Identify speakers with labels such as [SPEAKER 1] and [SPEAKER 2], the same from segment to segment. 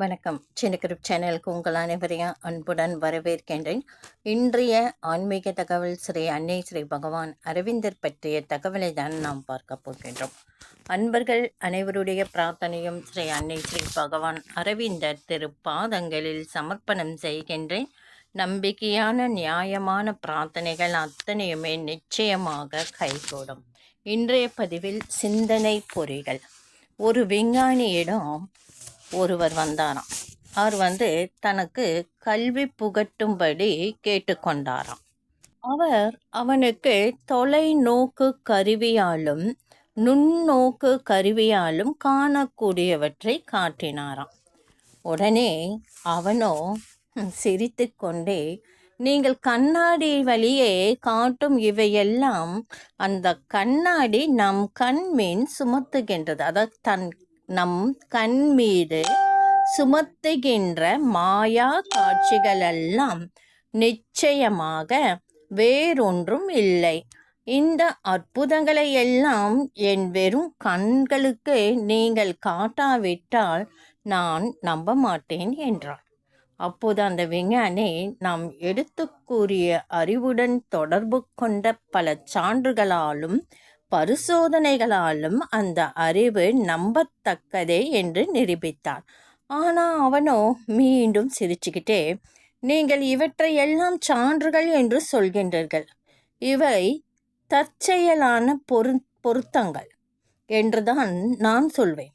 [SPEAKER 1] வணக்கம். சின்னக்கிருப் சேனலுக்கு உங்கள் அனைவரையும் அன்புடன் வரவேற்கின்றேன். இன்றைய ஆன்மீக தகவல் ஸ்ரீ அன்னை ஸ்ரீ பகவான் அரவிந்தர் பற்றிய தகவலை தான் நாம் பார்க்க போகின்றோம். அன்பர்கள் அனைவருடைய பிரார்த்தனையும் ஸ்ரீ அன்னை ஸ்ரீ பகவான் அரவிந்தர் திருப்பாதங்களில் சமர்ப்பணம் செய்கின்றேன். நம்பிக்கையான நியாயமான பிரார்த்தனைகள் அத்தனையுமே நிச்சயமாக கைகூடும். இன்றைய பதிவில் சிந்தனை பொறிகள். ஒரு விஞ்ஞானியிடம் ஒருவர் வந்தாராம். அவர் வந்து தனக்கு கல்வி புகட்டும்படி கேட்டுக்கொண்டாராம். அவர் அவனுக்கு தொலைநோக்கு கருவியாலும் நுண்ணோக்கு கருவியாலும் காணக்கூடியவற்றை காட்டினாராம். உடனே அவனோ சிரித்து கொண்டே நீங்கள் கண்ணாடி வழியே காட்டும் இவையெல்லாம் அந்த கண்ணாடி நம் கண்மீன் சுமத்துகின்றது. அதாவது தன் நம் கண்மீது சுமத்துகின்ற மாயா காட்சிகளெல்லாம் நிச்சயமாக வேறொன்றும் இல்லை. இந்த அற்புதங்களை எல்லாம் என் வெறும் கண்களுக்கு நீங்கள் காட்டாவிட்டால் நான் நம்ப மாட்டேன் என்றார் அப்போது அந்த விஞ்ஞானி நாம் எடுத்து கூறிய அறிவுடன் தொடர்பு கொண்ட பல சான்றுகளாலும் பரிசோதனைகளாலும் அந்த அறிவு நம்பத்தக்கதே என்று நிரூபித்தான் ஆனால் அவனோ மீண்டும் சிரிச்சுக்கிட்டே நீங்கள் இவற்றை எல்லாம் சான்றுகள் என்று சொல்கின்றீர்கள். இவை தற்செயலான பொரு பொருத்தங்கள் என்றுதான் நான் சொல்வேன்.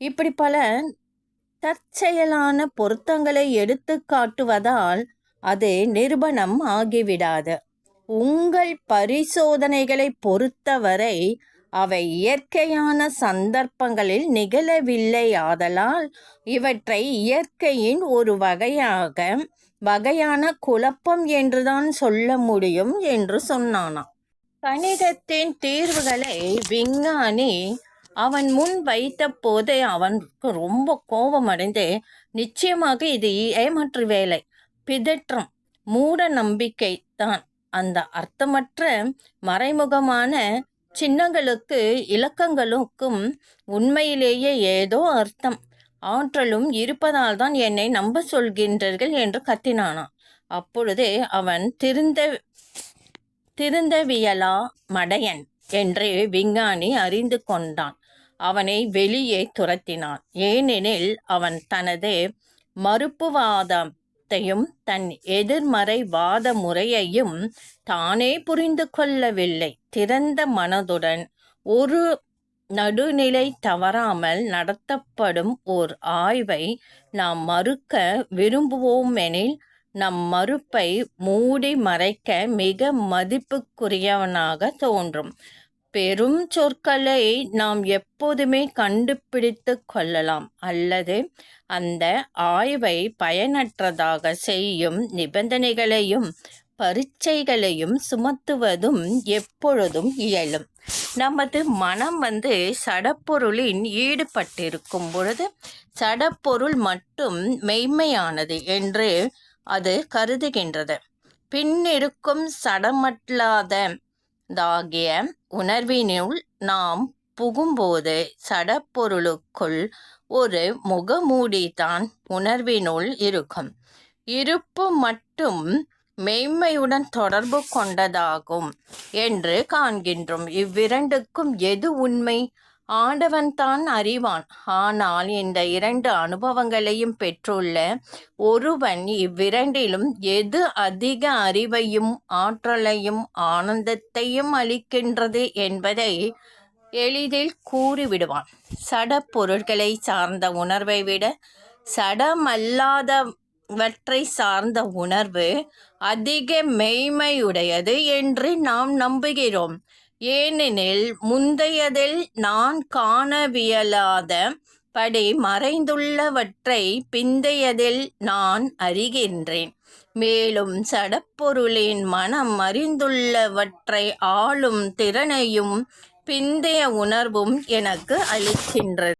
[SPEAKER 1] இப்படி பல தற்செயலான பொருத்தங்களை எடுத்து காட்டுவதால் அது நிரூபணம் ஆகிவிடாது. உங்கள் பரிசோதனைகளை பொறுத்தவரை அவை இயற்கையான சந்தர்ப்பங்களில் நிகழவில்லை. ஆதலால் இவற்றை இயற்கையின் ஒரு வகையாக வகையான குழப்பம் என்றுதான் சொல்ல முடியும் என்று சொன்னானாம். கணிதத்தின் தீர்வுகளை விஞ்ஞானி அவன் முன் வைத்த போதே அவனுக்கு ரொம்ப கோபமடைந்து நிச்சயமாக இது ஏமாற்று வேலை. பிதற்றம் மூட நம்பிக்கை தான் அந்த அர்த்தமற்ற மறைமுகமான சின்னங்களுக்கு இலக்கங்களுக்கும் உண்மையிலேயே ஏதோ அர்த்தம். ஆற்றலும் இருப்பதால் தான் என்னை நம்ப சொல்கின்றீர்கள் என்று கத்தினானான். அப்பொழுதே அவன் திருந்த திருந்தவியலா மடையன்? என்று விஞ்ஞானி அறிந்து கொண்டான். அவனை வெளியே துரத்தினான். ஏனெனில் அவன் தனது மறுப்புவாதம் கருத்தையும் தன் எதிர்மறை வாத முறையையும் தானே புரிந்து கொள்ளவில்லை. திறந்த மனதுடன் ஒரு நடுநிலை தவறாமல் நடத்தப்படும் ஓர் ஆய்வை நாம் மறுக்க விரும்புவோமெனில் நம் மறுப்பை மூடி மறைக்க மிக மதிப்புக்குரியவனாக தோன்றும். பெரும் சொற்களை நாம் எப்போதுமே கண்டுபிடித்து கொள்ளலாம். அல்லது அந்த ஆய்வை பயனற்றதாக செய்யும் நிபந்தனைகளையும் பரீட்சைகளையும் சுமத்துவதும் எப்பொழுதும் இயலும். நமது மனம் வந்து சடப்பொருளின் ஈடுபட்டிருக்கும் பொழுது சடப்பொருள் மட்டும் மெய்மையானது என்று அது கருதுகின்றது. பின்னிருக்கும் சடமற்றாத தாகிய உணர்வினுள் நாம் புகும்போது சடப்பொருளுக்குள் ஒரு முகமூடிதான் உணர்வினுள் இருக்கும். இருப்பு மட்டும் மெய்மையுடன் தொடர்பு கொண்டதாகும் என்று காண்கின்றோம். இவ்விரண்டுக்கும் எது உண்மை? ஆண்டவன் தான் அறிவான். ஆனால் இந்த இரண்டு அனுபவங்களையும் பெற்றுள்ள ஒருவன் இவ்விரண்டிலும் எது அதிக அறிவையும் ஆற்றலையும் ஆனந்தத்தையும் அளிக்கின்றது என்பதை எளிதில் கூறிவிடுவான். சட பொருட்களை சார்ந்த உணர்வை விட சடமல்லாதவற்றை சார்ந்த உணர்வு அதிக மெய்மையுடையது என்று நாம் நம்புகிறோம். ஏனெனில் முந்தையதில் நான் காணவியலாத படி மறைந்துள்ளவற்றை பிந்தையதில் நான் அறிகின்றேன். மேலும் சடப்பொருளின் மனம் அறிந்துள்ளவற்றை ஆளும் திறனையும் பிந்தைய உணர்வும் எனக்கு அளிக்கின்றது.